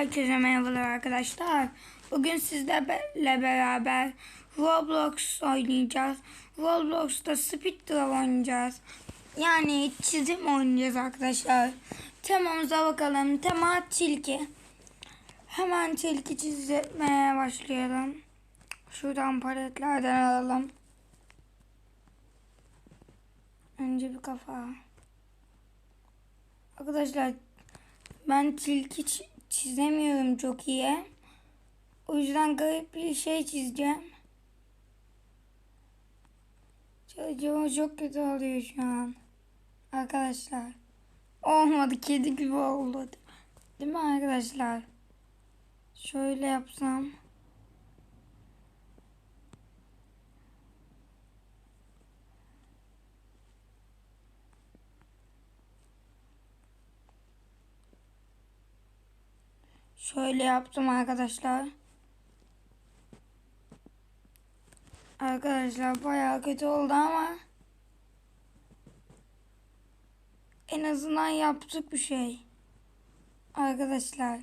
Herkese merhabalar arkadaşlar. Bugün sizlerle beraber Roblox oynayacağız. Roblox'ta Speed Draw oynayacağız. Yani çizim oynayacağız arkadaşlar. Temamıza bakalım. Tema tilki. Hemen tilki çizmeye başlayalım. Şuradan paletlerden alalım. Önce bir kafa. Arkadaşlar ben tilki çizemiyorum çok iyi. O yüzden garip bir şey çizeceğim. Çocuğum çok kötü oluyor şu an. Arkadaşlar. Olmadı kedi gibi oldu. Değil mi arkadaşlar? Şöyle yapsam. Şöyle yaptım arkadaşlar. Arkadaşlar bayağı kötü oldu ama en azından yaptık bir şey. Arkadaşlar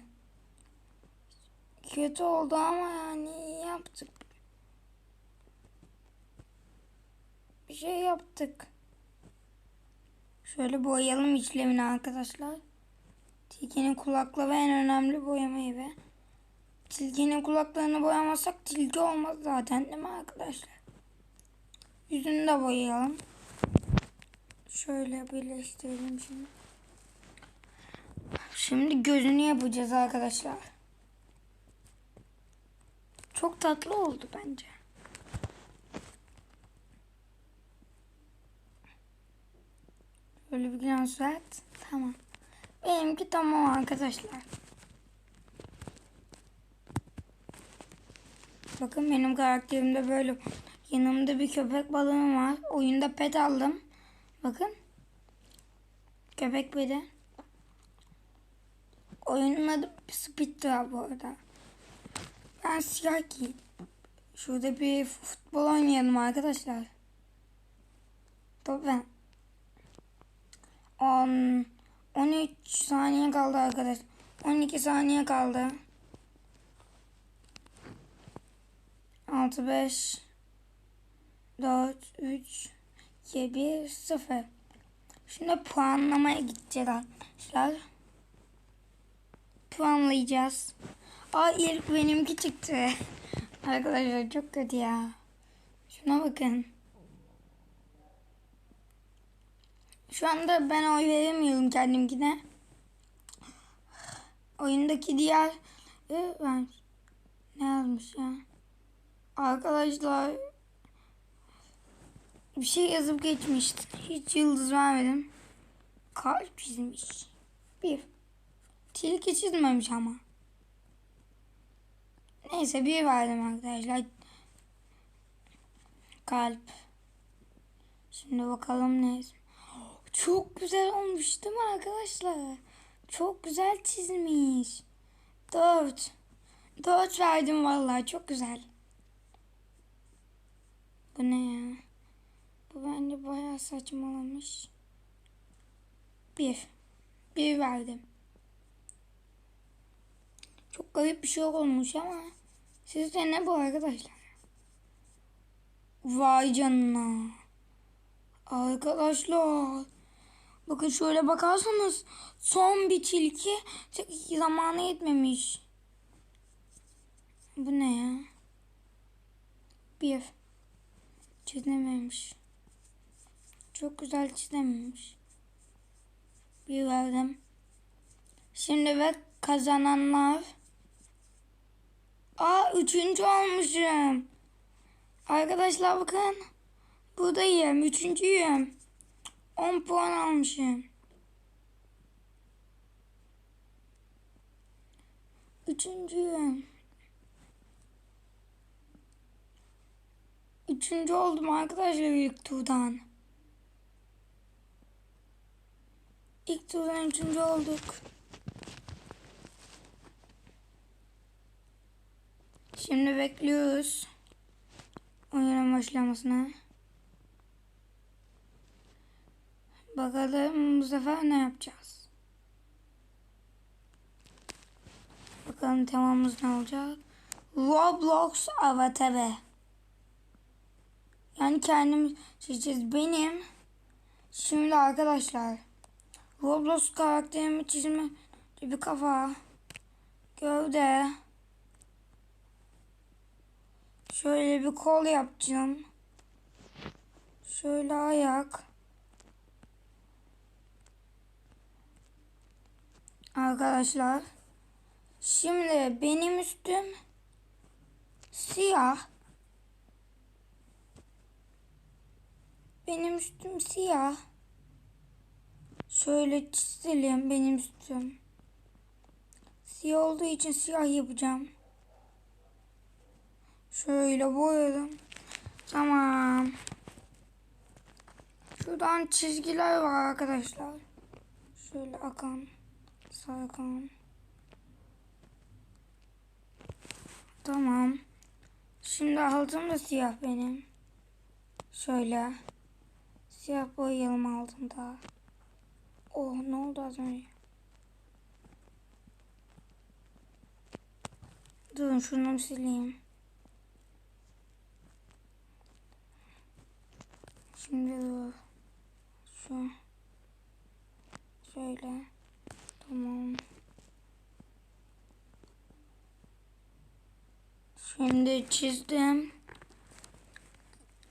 kötü oldu ama yani yaptık. Bir şey yaptık. Şöyle boyayalım içlemini arkadaşlar. Tilkinin kulakları en önemli boyama evi. Tilkinin kulaklarını boyamazsak tilki olmaz zaten değil mi arkadaşlar? Yüzünü de boyayalım. Şöyle birleştirelim şimdi. Şimdi gözünü yapacağız arkadaşlar. Çok tatlı oldu bence. Böyle bir glans. Tamam. Benimki tamam arkadaşlar. Bakın benim karakterimde böyle yanımda bir köpek balığım var. Oyunda pet aldım. Bakın. Köpek peti. Oyunun adı Speed Trap bu arada. Ben siyah giydim. Şurada bir futbol oynayalım arkadaşlar. Tabii ben. On, 13 saniye kaldı arkadaş. 12 saniye kaldı. 6 5 4 3 2 1 0 Şimdi puanlamaya gideceğiz arkadaşlar. Puanlayacağız. Aa ilk benimki çıktı. Arkadaşlar çok kötü ya. Şuna bakın. Şu anda ben oy veremiyorum kendimkine. Oyundaki diğer e, ben ne yazmış ya? Arkadaşlar bir şey yazıp geçmişti. Hiç yıldız vermedim. Kalp çizmiş. Bir. Tilki çizmemiş ama. Neyse bir verdim arkadaşlar. Kalp. Şimdi bakalım ne yazmış. Çok güzel olmuş değil mi arkadaşlar? Çok güzel çizmiş. Dört. Dört verdim vallahi çok güzel. Bu ne ya? Bu bence bayağı saçmalamış. Bir. Bir verdim. Çok garip bir şey olmuş ama sizce ne bu arkadaşlar? Vay canına. Arkadaşlar. Bakın şöyle bakarsanız son bir tilki zamanı yetmemiş. Bu ne ya? Bir. Çizememiş. Çok güzel çizememiş. Bir verdim. Şimdi ve kazananlar. Aa üçüncü olmuşum. Arkadaşlar bakın. Buradayım. Üçüncüyüm. 10 puan almışım. Üçüncüyüm. Üçüncü oldum arkadaşlar ilk turdan. İlk turdan üçüncü olduk. Şimdi bekliyoruz. Oyunun başlamasına. Bakalım bu sefer ne yapacağız? Bakalım temamız ne olacak? Roblox avatarı. Yani kendimiz çizeceğiz. Benim şimdi arkadaşlar Roblox karakterimi çizme bir kafa, gövde, şöyle bir kol yapacağım. Şöyle ayak. Arkadaşlar şimdi benim üstüm siyah. Benim üstüm siyah. Şöyle çizelim benim üstüm. Siyah olduğu için siyah yapacağım. Şöyle boyadım. Tamam. Şuradan çizgiler var arkadaşlar. Şöyle akan. Sarkan. Tamam. Şimdi altım da siyah benim. Şöyle. Siyah boyayalım altında. Oh ne oldu az önce? Durun şunu sileyim. Şimdi dur. Şu. Şöyle. Tamam. Şimdi çizdim.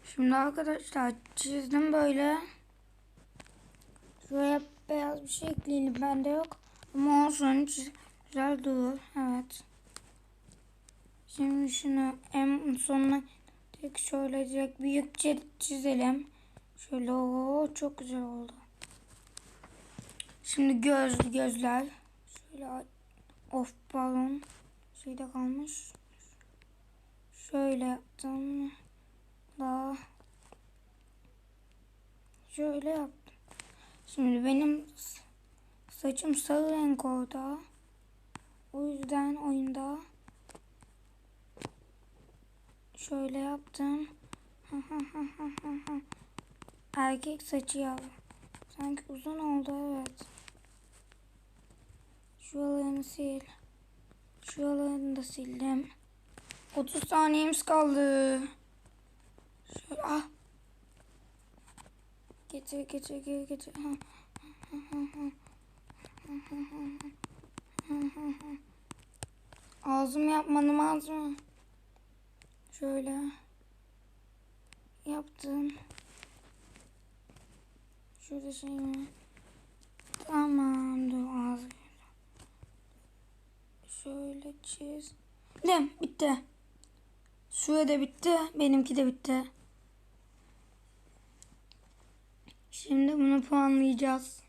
Şimdi arkadaşlar çizdim böyle. Şuraya beyaz bir şey ekleyelim. Bende yok. Ama olsun. Güzel durur. Evet. Şimdi şunu en sonuna tek şöyle büyükçe çizelim. Şöyle o çok güzel oldu. Şimdi göz gözler. Şöyle of balon şeyde kalmış. Şöyle yaptım. Daha şöyle yaptım. Şimdi benim saçım sarı renk orada. O yüzden oyunda şöyle yaptım. Erkek saçı yavrum. Sanki uzun oldu evet. Şuralarını sil. Şuralarını da sildim. 30 saniyemiz kaldı. Şöyle ah. Getir getir getir getir. Ağzım yapmadım ağzımı. Şöyle. Yaptım. Şurada şey mi? Tamam dur ağzı. Şöyle çizdim. Bitti. Şurada da bitti. Benimki de bitti. Şimdi bunu puanlayacağız.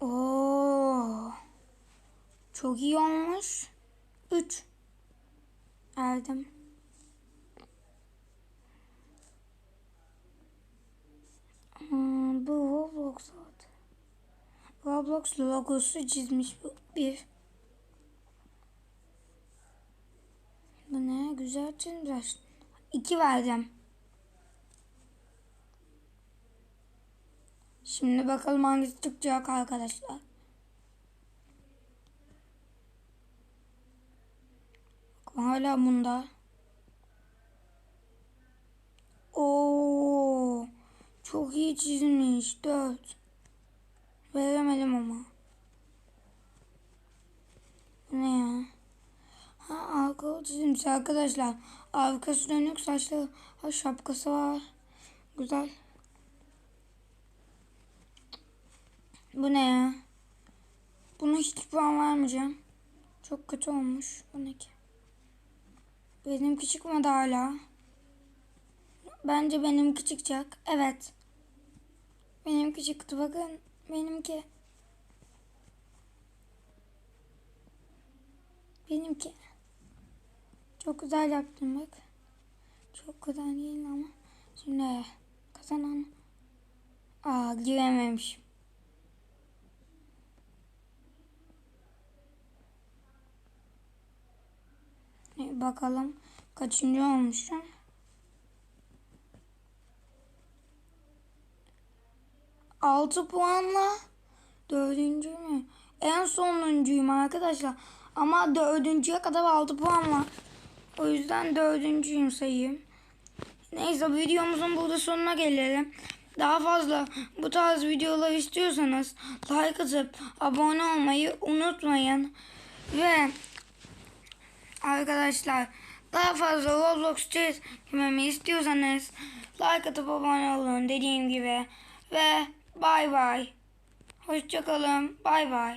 Oo. Çok iyi olmuş. 3. Erdim. Hmm, bu Roblox. Roblox logosu çizmiş bir. Bu ne? Güzel çizmiş. İki verdim. Şimdi bakalım hangisi çıkacak arkadaşlar. Hala bunda. Oo, çok iyi çizmiş. Dört. Veremedim ama. Ne ya? Ha arkalı çizmiş arkadaşlar. Arkası dönük saçlı. Ha şapkası var. Güzel. Bu ne ya? Buna hiç puan vermeyeceğim. Çok kötü olmuş. Bu ne ki? Benimki çıkmadı hala. Bence benimki çıkacak. Evet. Benimki çıktı. Bakın. Benimki. Benimki. Çok güzel yaptım bak. Çok güzel değil ama. Şimdi kazanan. Aa girememişim. Bakalım kaçıncı olmuşum. Altı puanla Dördüncü mü? En sonuncuyum arkadaşlar. Ama dördüncüye kadar 6 puan var. O yüzden dördüncüyüm sayayım. Neyse videomuzun burada sonuna gelelim. Daha fazla bu tarz videolar istiyorsanız like atıp abone olmayı unutmayın. Ve arkadaşlar daha fazla Roblox çekmemi istiyorsanız like atıp abone olun dediğim gibi. Ve bay bay. Hoşçakalın. Bay bay.